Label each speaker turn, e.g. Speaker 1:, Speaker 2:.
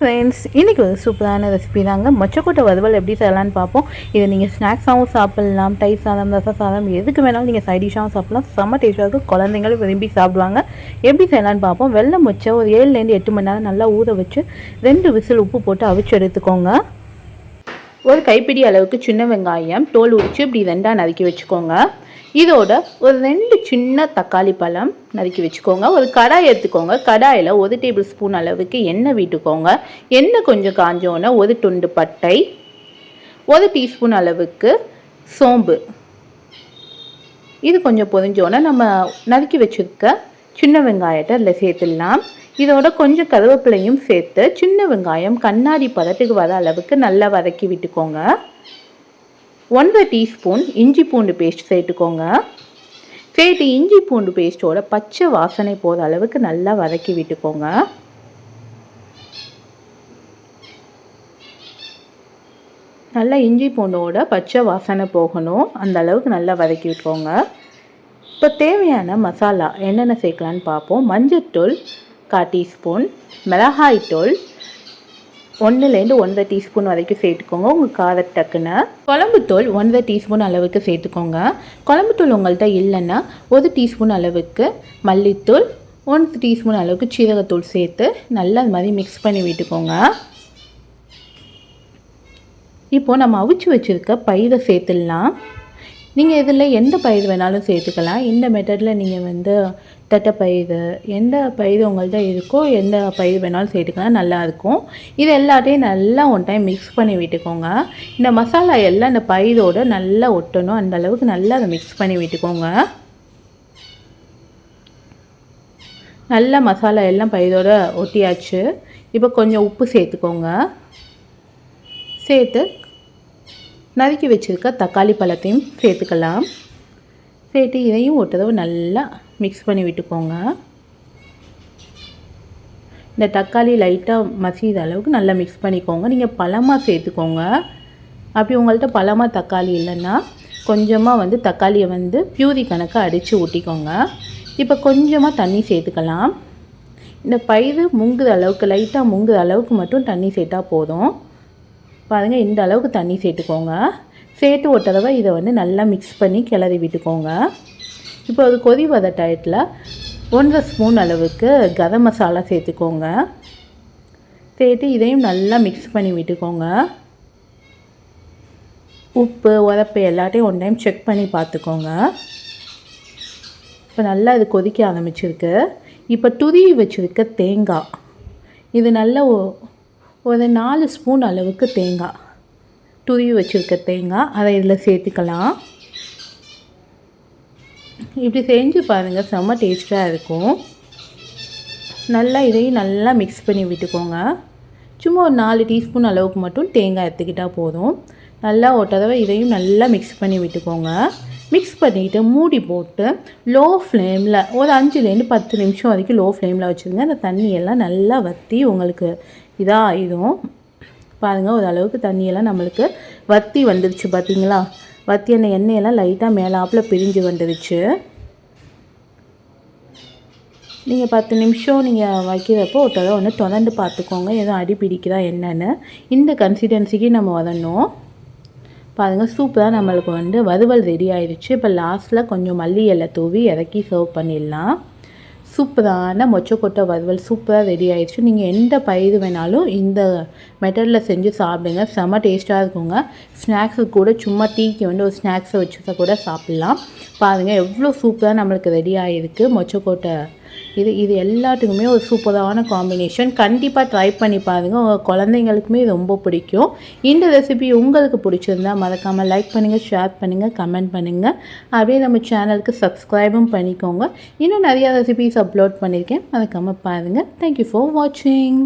Speaker 1: Friends இன்றைக்கி ஒரு சூப்பரான ரெசிபி தாங்க. மொச்சக்கொட்டை வறுவல் எப்படி செய்யலாம்னு பார்ப்போம். இதை நீங்கள் ஸ்நாக்ஸாகவும் சாப்பிட்லாம் டைப் சாதம் ரச சாதம் எதுக்கு வேணாலும் நீங்கள் சைடிஷாகவும் சாப்பிட்லாம். செம்ம டேஸ்ட்டாக இருக்கும். குழந்தைங்களும் விரும்பி சாப்பிடுவாங்க. எப்படி செய்யலாம்னு பார்ப்போம். வெள்ளை மொச்சை ஒரு ஏழுலேருந்து எட்டு மணி நேரம் நல்லா ஊற வச்சு ரெண்டு விசில் உப்பு போட்டு அவிச்சு எடுத்துக்கோங்க. ஒரு கைப்பிடி அளவுக்கு சின்ன வெங்காயம் தோல் உரிச்சு இப்படி ரெண்டாக நறுக்கி வச்சுக்கோங்க. இதோட ஒரு ரெண்டு சின்ன தக்காளி பழம் நறுக்கி வச்சுக்கோங்க. ஒரு கடாய் எடுத்துக்கோங்க. கடாயில் ஒரு டேபிள் ஸ்பூன் அளவுக்கு எண்ணெய் விட்டுக்கோங்க. எண்ணெய் கொஞ்சம் காஞ்சோன்னே ஒரு துண்டு பட்டை ஒரு டீஸ்பூன் அளவுக்கு சோம்பு. இது கொஞ்சம் பொறிஞ்சோன்னே நம்ம நறுக்கி வச்சுருக்க சின்ன வெங்காயத்தை அதில் சேர்த்துடலாம். இதோட கொஞ்சம் கருவேப்பிலையும் சேர்த்து சின்ன வெங்காயம் கண்ணாடி பதத்துக்கு வர அளவுக்கு நல்லா வதக்கி விட்டுக்கோங்க. ஒன்றரை டீஸ்பூன் இஞ்சி பூண்டு பேஸ்ட் சேர்த்துக்கோங்க. சேர்த்து இஞ்சி பூண்டு பேஸ்ட்டோட பச்சை வாசனை போகிற அளவுக்கு நல்லா வதக்கி விட்டுக்கோங்க. நல்லா இஞ்சி பூண்டோட பச்சை வாசனை போகணும். அந்த அளவுக்கு நல்லா வதக்கி விட்டுக்கோங்க. இப்போ தேவையான மசாலா என்னென்ன சேர்க்கலான்னு பார்ப்போம். மஞ்சத்தூள் கால் டீஸ்பூன் மிளகாய்த்தூள் ஒன்றுலேருந்து ஒன்றரை டீஸ்பூன் வரைக்கும் சேர்த்துக்கோங்க. உங்கள் காரத்தக்குன்னு குழம்புத்தூள் ஒன்றரை டீஸ்பூன் அளவுக்கு சேர்த்துக்கோங்க. குழம்புத்தூள் உங்கள்கிட்ட இல்லைன்னா ஒரு டீஸ்பூன் அளவுக்கு மல்லித்தூள் ஒன் டீஸ்பூன் அளவுக்கு சீரகத்தூள் சேர்த்து நல்லா அது மாதிரி மிக்ஸ் பண்ணி விட்டுக்கோங்க. இப்போது நம்ம அவிச்சு வச்சுருக்க பயிரை சேர்த்துடலாம். நீங்கள் இதில் எந்த பயிர் வேணாலும் சேர்த்துக்கலாம். இந்த மெத்தடில் நீங்கள் வந்து தட்டைப்பயிறு எந்த பயிர் உங்கள்கிட்ட இருக்கோ எந்த பயிர் வேணாலும் சேர்த்துக்கலாம். நல்லாயிருக்கும் இது எல்லாத்தையும் நல்லா ஒன் டைம் மிக்ஸ் பண்ணி விட்டுக்கோங்க. இந்த மசாலா எல்லாம் இந்த பயிரோடு நல்லா ஒட்டணும். அந்த அளவுக்கு நல்லா அதை மிக்ஸ் பண்ணி விட்டுக்கோங்க. நல்ல மசாலா எல்லாம் பயிரோட ஒட்டியாச்சு. இப்போ கொஞ்சம் உப்பு சேர்த்துக்கோங்க. சேர்த்து நறுக்கி வச்சுருக்க தக்காளி பழத்தையும் சேர்த்துக்கலாம். சேர்த்து இதையும் ஒரு தடவை நல்லா மிக்ஸ் பண்ணி விட்டுக்கோங்க. இந்த தக்காளி லைட்டாக மசித அளவுக்கு நல்லா மிக்ஸ் பண்ணிக்கோங்க. நீங்கள் பழமாக சேர்த்துக்கோங்க. அப்படி உங்கள்கிட்ட பழமாக தக்காளி இல்லைன்னா கொஞ்சமாக வந்து தக்காளியை வந்து பியூரி கணக்காக அடித்து ஊட்டிக்கோங்க. இப்போ கொஞ்சமாக தண்ணி சேர்த்துக்கலாம். இந்த பயிர் முங்குற அளவுக்கு லைட்டாக முங்குற அளவுக்கு மட்டும் தண்ணி சேர்த்தா போதும். பாருங்கள் இந்த அளவுக்கு தண்ணி சேர்த்துக்கோங்க. சேர்த்து ஒரு தடவை இதை வந்து நல்லா மிக்ஸ் பண்ணி கிளறி விட்டுக்கோங்க. இப்போ அது கொதி வத டயத்தில் ஒன்றரை ஸ்பூன் அளவுக்கு கரம் மசாலா சேர்த்துக்கோங்க. சேர்த்து இதையும் நல்லா மிக்ஸ் பண்ணி விட்டுக்கோங்க. உப்பு உரப்பு எல்லாத்தையும் ஒன் டைம் செக் பண்ணி பார்த்துக்கோங்க. இப்போ நல்லா இது கொதிக்க ஆரம்பிச்சிருக்கு. இப்போ துருவி வச்சுருக்க தேங்காய். இது நல்ல ஒரு நாலு ஸ்பூன் அளவுக்கு தேங்காய். துருவி வச்சுருக்க தேங்காய் அதை இதில் சேர்த்துக்கலாம். இப்படி செஞ்சு பாருங்கள் செம்ம டேஸ்ட்டாக இருக்கும். நல்லா இதையும் நல்லா மிக்ஸ் பண்ணி விட்டுக்கோங்க. சும்மா ஒரு நாலு டீஸ்பூன் அளவுக்கு மட்டும் தேங்காய் எடுத்துக்கிட்டால் போதும். நல்லா ஒரு தடவை இதையும் நல்லா மிக்ஸ் பண்ணி விட்டுக்கோங்க. மிக்ஸ் பண்ணிவிட்டு மூடி போட்டு லோ ஃப்ளேமில் ஒரு அஞ்சுலேருந்து பத்து நிமிஷம் வரைக்கும் லோ ஃப்ளேமில் வச்சுருங்க. அந்த தண்ணியெல்லாம் நல்லா வற்றி உங்களுக்கு இதாக ஆயிடும் பாருங்கள் ஓரளவுக்கு தண்ணியெல்லாம் நம்மளுக்கு வத்தி வந்துருச்சு பார்த்தீங்களா வத்தி அந்த எண்ணெயெல்லாம் லைட்டாக மேலாப்பில் பிரிஞ்சு வந்துருச்சு. நீங்கள் பத்து நிமிஷம் நீங்கள் வைக்கிறப்போ ஒரு தடவை ஒன்று தொடர்ந்து பார்த்துக்கோங்க எதுவும் அடி பிடிக்கிறா என்னென்னு. இந்த கன்சிடென்சிக்கு நம்ம வதணும் பாருங்கள் சூப்பராக நம்மளுக்கு வந்து வறுவல் ரெடி ஆயிடுச்சு. இப்போ லாஸ்ட்டில் கொஞ்சம் மல்லி இலை தூவி இறக்கி சர்வ் பண்ணிடலாம். சூப்பரான மொச்சக்கொட்டை வறுவல் சூப்பராக ரெடி ஆயிடுச்சு. நீங்கள் எந்த பயிர் வேணாலும் இந்த மெட்டலில் செஞ்சு சாப்பிடுங்க. செம்ம டேஸ்ட்டாக இருக்குங்க. ஸ்நாக்ஸுக்கு கூட சும்மா டீக்கு வந்து ஒரு ஸ்நாக்ஸை வச்சுக்க கூட சாப்பிட்லாம். பாருங்கள் எவ்வளோ சூப்பராக நம்மளுக்கு ரெடி ஆகிருக்கு மொச்சக்கொட்டை இது இது எல்லாத்துக்குமே ஒரு சூப்பரான காம்பினேஷன் கண்டிப்பாக ட்ரை பண்ணி பாருங்கள் உங்கள் குழந்தைங்களுக்குமே ரொம்ப பிடிக்கும். இந்த ரெசிபி உங்களுக்கு பிடிச்சிருந்தா மறக்காமல் லைக் பண்ணுங்கள் ஷேர் பண்ணுங்கள் கமெண்ட் பண்ணுங்கள் அப்படியே நம்ம சேனலுக்கு சப்ஸ்கிரைபும் பண்ணிக்கோங்க. இன்னும் நிறையா ரெசிபிஸ் அப்லோட் பண்ணியிருக்கேன் மறக்காமல் பாருங்கள் தேங்க்யூ ஃபார் வாட்சிங்